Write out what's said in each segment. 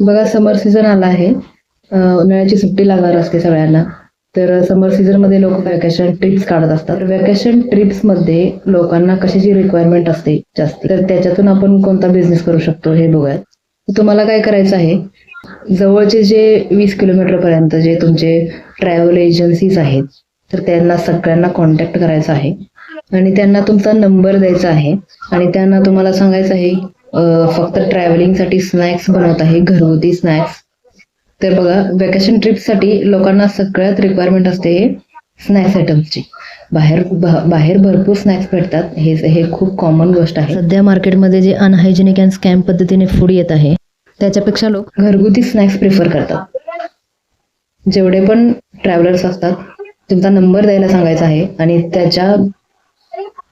बघा समर सीझन आला आहे. उन्हाळ्याची सुट्टी लागणार असते सगळ्यांना. तर समर सीझनमध्ये लोक व्हॅकेशन ट्रिप्स काढत असतात. व्हॅकेशन ट्रिप्समध्ये लोकांना कशाची रिक्वायरमेंट असते जास्त तर त्याच्यातून आपण कोणता बिझनेस करू शकतो हे बघूयात. तुम्हाला काय करायचं आहे? जवळचे जे वीस किलोमीटर पर्यंत जे तुमचे ट्रॅव्हल एजन्सीज आहेत तर त्यांना सगळ्यांना कॉन्टॅक्ट करायचा आहे. आणि त्यांना तुमचा नंबर द्यायचा आहे. आणि त्यांना तुम्हाला सांगायचं आहे फक्त ट्रॅव्हलिंगसाठी स्नॅक्स बनवत आहे घरगुती स्नॅक्स तर बघा वेकेशन ट्रिपसाठी लोकांना सगळ्यात रिक्वायरमेंट असते स्नॅक्स आयटम्सची बाहेर बा- बाहेर भरपूर स्नॅक्स भेटतात. हे हे खूप कॉमन गोष्ट आहे. सध्या मार्केटमध्ये जे अनहायजेनिक अँड स्कॅम पद्धतीने फूड येत आहे त्याच्यापेक्षा लोक घरगुती स्नॅक्स प्रिफर करतात. जेवढे पण ट्रॅव्हलर्स असतात तुमचा नंबर द्यायला सांगायचा आहे आणि त्याच्या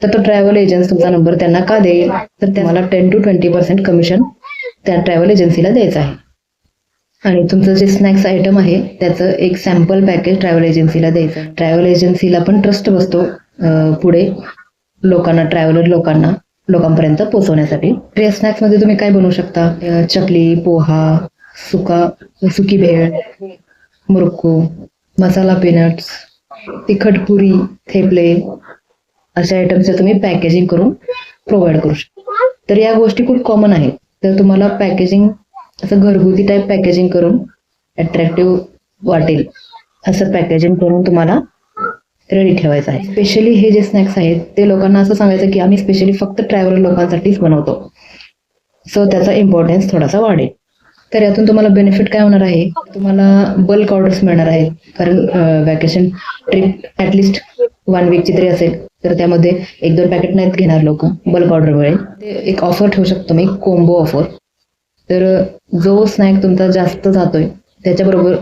तर तो ट्रॅव्हल एजन्सी तुमचा नंबर त्यांना का देईल? तर तुम्हाला ten to twenty percent commission त्या ट्रॅव्हल एजन्सीला द्यायचं आहे. आणि तुमचं जे स्नॅक्स आयटम आहे त्याचं एक सॅम्पल पॅकेज ट्रॅव्हल एजन्सीला द्यायचं ट्रॅव्हल एजन्सीला पण ट्रस्ट बसतो पुढे लोकांना ट्रॅव्हलर लोकांना लोकांपर्यंत पोहोचवण्यासाठी. ट्रे स्नॅक्समध्ये तुम्ही काय बनवू शकता? चकली पोहा सुका सुकी भेळ मुरकू मसाला पीनट्स तिखट पुरी थेपले अशा आयटमचं तुम्ही पॅकेजिंग करून प्रोव्हाइड करू शकता. तर या गोष्टी खूप कॉमन आहेत. तर तुम्हाला पॅकेजिंग असं घरगुती टाईप पॅकेजिंग करून अट्रॅक्टिव्ह वाटेल असं पॅकेजिंग करून तुम्हाला रेडी ठेवायचं आहे. स्पेशली हे जे स्नॅक्स आहेत ते लोकांना असं सांगायचं की आम्ही स्पेशली फक्त ट्रॅव्हलर लोकांसाठीच बनवतो. सो त्याचा इम्पॉर्टन्स थोडासा वाढेल. तर यातून तुम्हाला बेनिफिट काय होणार आहे? तुम्हाला बल्क ऑर्डर्स मिळणार आहेत. कारण vacation trip at least one वीकची तरी असेल तर त्यामध्ये एक दोन पॅकेट नाहीत घेणार लोक बल्क ऑर्डर मिळेल ते एक ऑफर ठेवू शकतो मी कोम्बो ऑफर तर जो स्नॅक तुमचा जास्त जातोय त्याच्याबरोबर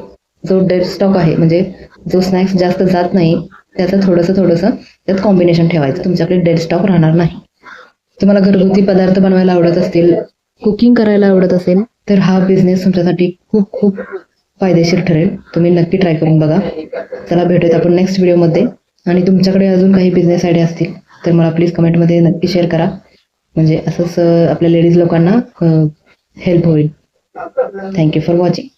जो डेड स्टॉक आहे म्हणजे जो स्नॅक्स जास्त जात नाही त्याचं थोडंसं थोडंसं त्यात कॉम्बिनेशन ठेवायचं. तुमच्याकडे डेड स्टॉक राहणार नाही. तुम्हाला घरगुती पदार्थ बनवायला आवडत असतील कुकिंग करायला आवडत असेल तर हा बिझनेस तुमच्यासाठी खूप खूप फायदेशीर ठरेल. तुम्ही नक्की ट्राय करून बघा. चला भेटूयात आपण नेक्स्ट व्हिडिओमध्ये आणि तुमच्याकडे अजून काही बिझनेस आयडिया असतील तर मला प्लीज कमेंटमध्ये नक्की शेअर करा. म्हणजे असंच आपल्या लेडीज लोकांना हेल्प होईल. Thank you for watching